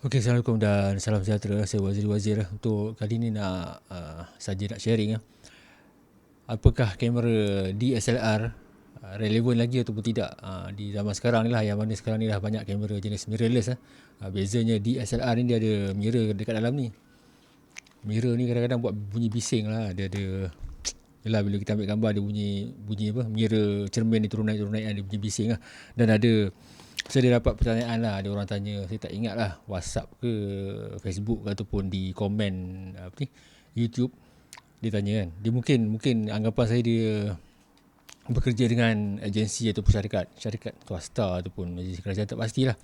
Okey, Assalamualaikum dan salam sejahtera. Saya Waziri Wazir. Untuk kali ini nak uh, saja nak sharing. Uh. Apakah kamera DSLR uh, relevan lagi ataupun tidak uh, di zaman sekarang ni lah. Yang mana sekarang ni dah banyak kamera jenis mirrorless. Uh. Uh, bezanya DSLR ni dia ada mirror dekat dalam ni. Mirror ni kadang-kadang buat bunyi bising lah. Dia ada Yalah bila kita ambil gambar dia bunyi bunyi apa mirror cermin ni turun naik turun naik dia bunyi bising lah. Dan ada saya ada dapat pertanyaan lah. Ada orang tanya saya tak ingat lah whatsapp ke facebook ke ataupun di komen apa ni youtube. Dia tanya kan. Dia mungkin mungkin anggapan saya dia bekerja dengan agensi ataupun syarikat syarikat swasta ataupun agensi kerajaan tak pastilah.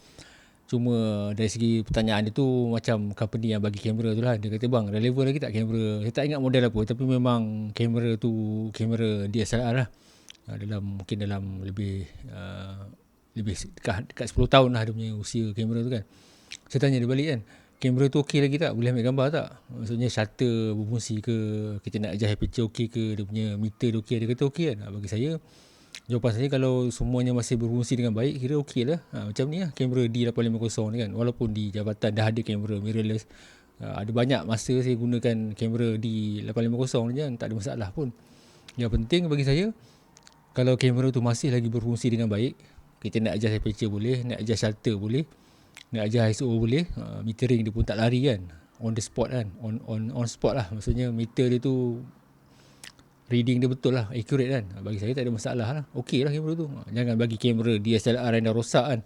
Cuma dari segi pertanyaan dia tu macam company yang bagi kamera tu lah. Dia kata bang relevan lagi tak kamera? Saya tak ingat model apa tapi memang kamera tu kamera DSLR lah. Dalam mungkin dalam lebih uh, lebih dekat, dekat 10 tahun lah dia punya usia kamera tu kan. Saya tanya dia balik kan kamera tu okey lagi tak? Boleh ambil gambar tak? Maksudnya shutter berfungsi ke kita nak adjust aperture okey ke dia punya meter dia okey? Dia kata okey kan? Bagi saya jawapan saya kalau semuanya masih berfungsi dengan baik kira okey lah. Ha, macam ni lah kamera D850 ni kan. Walaupun di jabatan dah ada kamera mirrorless ha, ada banyak masa saya gunakan kamera D850 ni kan tak ada masalah pun. Yang penting bagi saya kalau kamera tu masih lagi berfungsi dengan baik kita nak adjust aperture boleh nak adjust shutter boleh nak adjust ISO boleh uh, metering dia pun tak lari kan. On the spot kan on on on spot lah. Maksudnya meter dia tu reading dia betul lah accurate kan. Bagi saya tak ada masalah lah. Okey lah kamera tu. Jangan bagi kamera DSLR yang dah rosak kan.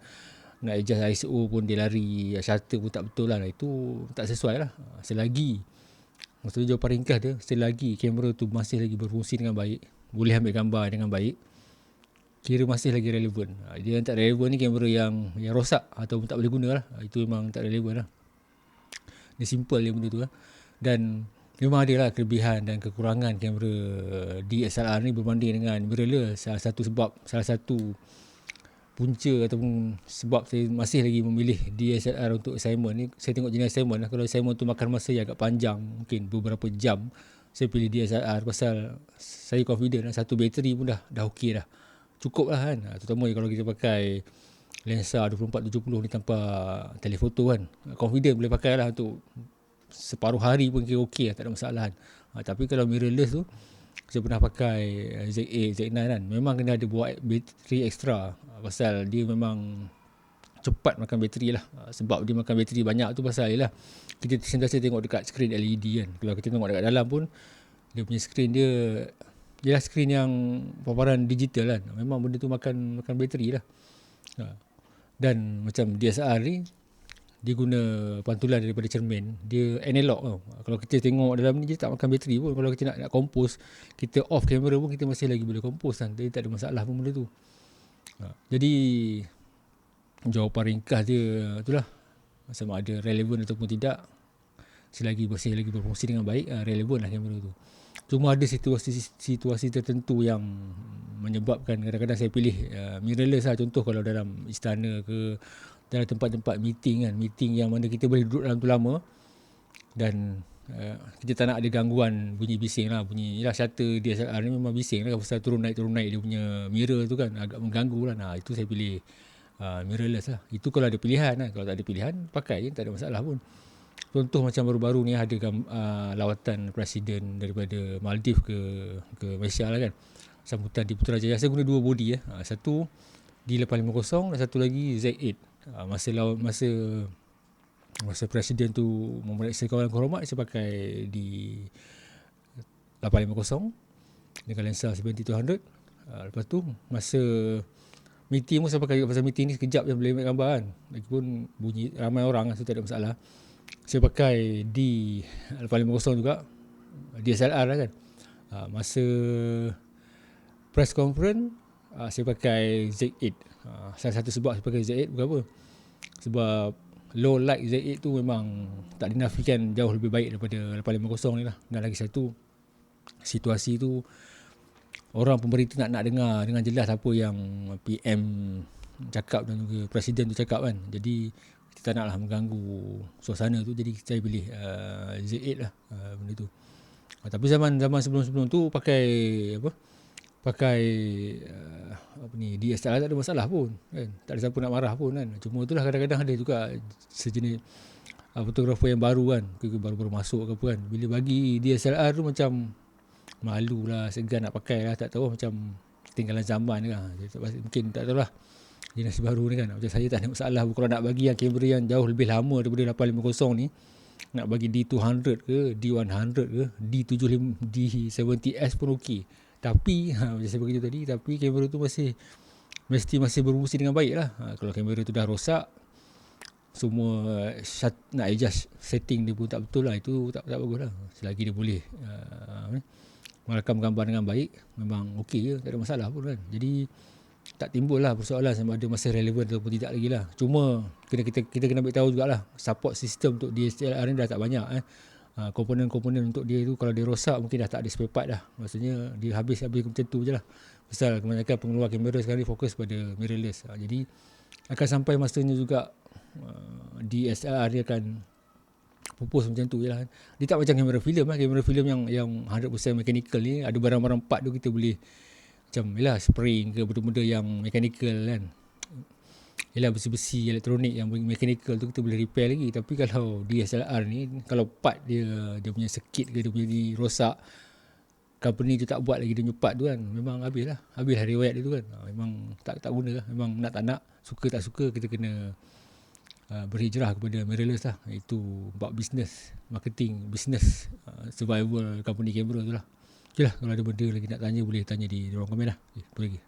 Nak adjust ISO pun dia lari shutter pun tak betul lah. Itu tak sesuai lah. Selagi maksudnya jawapan ringkas dia selagi kamera tu masih lagi berfungsi dengan baik boleh ambil gambar dengan baik kira masih lagi relevan. Ha, dia yang tak relevan ni kamera yang yang rosak atau tak boleh guna lah. Ha, itu memang tak relevan lah. Dia simple dia benda tu lah. Dan memang ada lah kelebihan dan kekurangan kamera DSLR ni berbanding dengan mirrorless. Salah satu sebab, salah satu punca ataupun sebab saya masih lagi memilih DSLR untuk assignment ni. Saya tengok jenis assignment lah. Kalau assignment tu makan masa yang agak panjang, mungkin beberapa jam, saya pilih DSLR pasal saya confident lah. Satu bateri pun dah, dah okey dah cukup lah kan. Ha, terutama kalau kita pakai lensa 24-70 ni tanpa telefoto kan. Confident boleh pakai lah untuk separuh hari pun kira okey lah, tak ada masalah kan. Ha, tapi kalau mirrorless tu saya pernah pakai Z8, Z9 kan. Memang kena ada buat bateri extra ha, pasal dia memang cepat makan bateri lah. Ha, sebab dia makan bateri banyak tu pasal lah kita sentiasa tengok dekat screen LED kan. Kalau kita tengok dekat dalam pun dia punya screen dia dia lah skrin yang paparan digital kan. Memang benda tu makan makan bateri lah. Ha. Dan macam DSLR ni, dia guna pantulan daripada cermin. Dia analog tau. Kalau kita tengok dalam ni, dia tak makan bateri pun. Kalau kita nak, nak compose, kita off kamera pun kita masih lagi boleh compose kan. Jadi tak ada masalah pun benda tu. Ha. Jadi, jawapan ringkas dia itulah. Sama ada relevan ataupun tidak. Selagi masih lagi berfungsi dengan baik, ha, relevan lah kamera tu. Cuma ada situasi-situasi tertentu yang menyebabkan kadang-kadang saya pilih uh, mirrorless lah. Contoh kalau dalam istana ke dalam tempat-tempat meeting kan. Meeting yang mana kita boleh duduk dalam tu lama. Dan uh, kita tak nak ada gangguan bunyi bising lah. Bunyi yalah, shutter DSLR ni memang bising lah. Pasal turun naik turun naik dia punya mirror tu kan. Agak mengganggu lah. Nah, itu saya pilih uh, mirrorless lah. Itu kalau ada pilihan lah. Kalau tak ada pilihan pakai je. Tak ada masalah pun. Contoh macam baru-baru ni ada uh, lawatan presiden daripada Maldives ke ke Malaysia lah kan. Sambutan di Putrajaya. Saya guna dua body ya. Uh, satu D850 dan satu lagi Z8. Uh, masa law, masa masa presiden tu memeriksa kawan hormat saya pakai di 850 dengan lensa 70-200 uh, lepas tu masa meeting pun saya pakai pasal meeting ni sekejap je boleh ambil gambar kan lagipun bunyi ramai orang so tak ada masalah saya pakai D 850 juga. DSLR lah kan. Uh, masa press conference uh, saya pakai Z8 uh, salah satu sebab saya pakai Z8 bukan apa? Sebab low light Z8 tu memang tak dinafikan jauh lebih baik daripada 850 ni lah. Dan lagi satu situasi tu orang pemerintah nak nak dengar dengan jelas apa yang PM cakap dan juga presiden tu cakap kan. Jadi kita tak naklah mengganggu suasana tu jadi saya pilih uh, Z8 lah uh, benda tu. Uh, tapi zaman zaman sebelum-sebelum tu pakai apa pakai uh, apa ni DSLR tak ada masalah pun kan? Tak ada siapa nak marah pun kan? Cuma itulah kadang-kadang ada juga sejenis uh, fotografer yang baru kan baru-baru masuk ke apa kan. Bila bagi DSLR tu macam malu lah segan nak pakai lah tak tahu macam tinggalan zaman kan mungkin tak tahu lah generasi baru ni kan. Macam saya tak ada masalah kalau nak bagi yang kamera yang jauh lebih lama daripada 850 ni nak bagi D200 ke D100 ke D75 D70S pun okey. Tapi ha, macam saya beritahu tadi tapi kamera tu masih mesti masih berfungsi dengan baik lah. Ha, kalau kamera tu dah rosak semua shut, nak adjust setting dia pun tak betul lah. Itu tak, tak bagus lah. Selagi dia boleh uh, merakam gambar dengan baik memang okey je. Tak ada masalah pun kan. Jadi tak timbul lah persoalan sama ada masih relevan ataupun tidak lagi lah. Cuma kena kita kita kena ambil tahu jugalah support system untuk DSLR ni dah tak banyak eh. Uh, komponen-komponen untuk dia tu kalau dia rosak mungkin dah tak ada spare part dah. Maksudnya dia habis-habis macam tu je lah. Pasal kebanyakan pengeluar kamera sekarang ni fokus pada mirrorless. Uh, jadi akan sampai masanya juga uh, DSLR dia akan pupus macam tu je lah. Dia tak macam kamera filem lah. Kamera filem yang yang 100% mechanical ni ada barang-barang part tu kita boleh macam yalah spring ke benda-benda yang mechanical kan. Yalah besi-besi elektronik yang mechanical tu kita boleh repair lagi. Tapi kalau DSLR ni kalau part dia dia punya sekit ke dia punya ni rosak company tu tak buat lagi dia punya part tu kan memang habis lah. Habis lah riwayat dia tu kan. Ha, memang tak tak guna lah. Memang nak tak nak suka tak suka kita kena uh, berhijrah kepada mirrorless lah. Itu buat business marketing business uh, survival company camera tu lah Okay lah, kalau ada benda lagi nak tanya boleh tanya di ruang komen lah. Okay, apa lagi?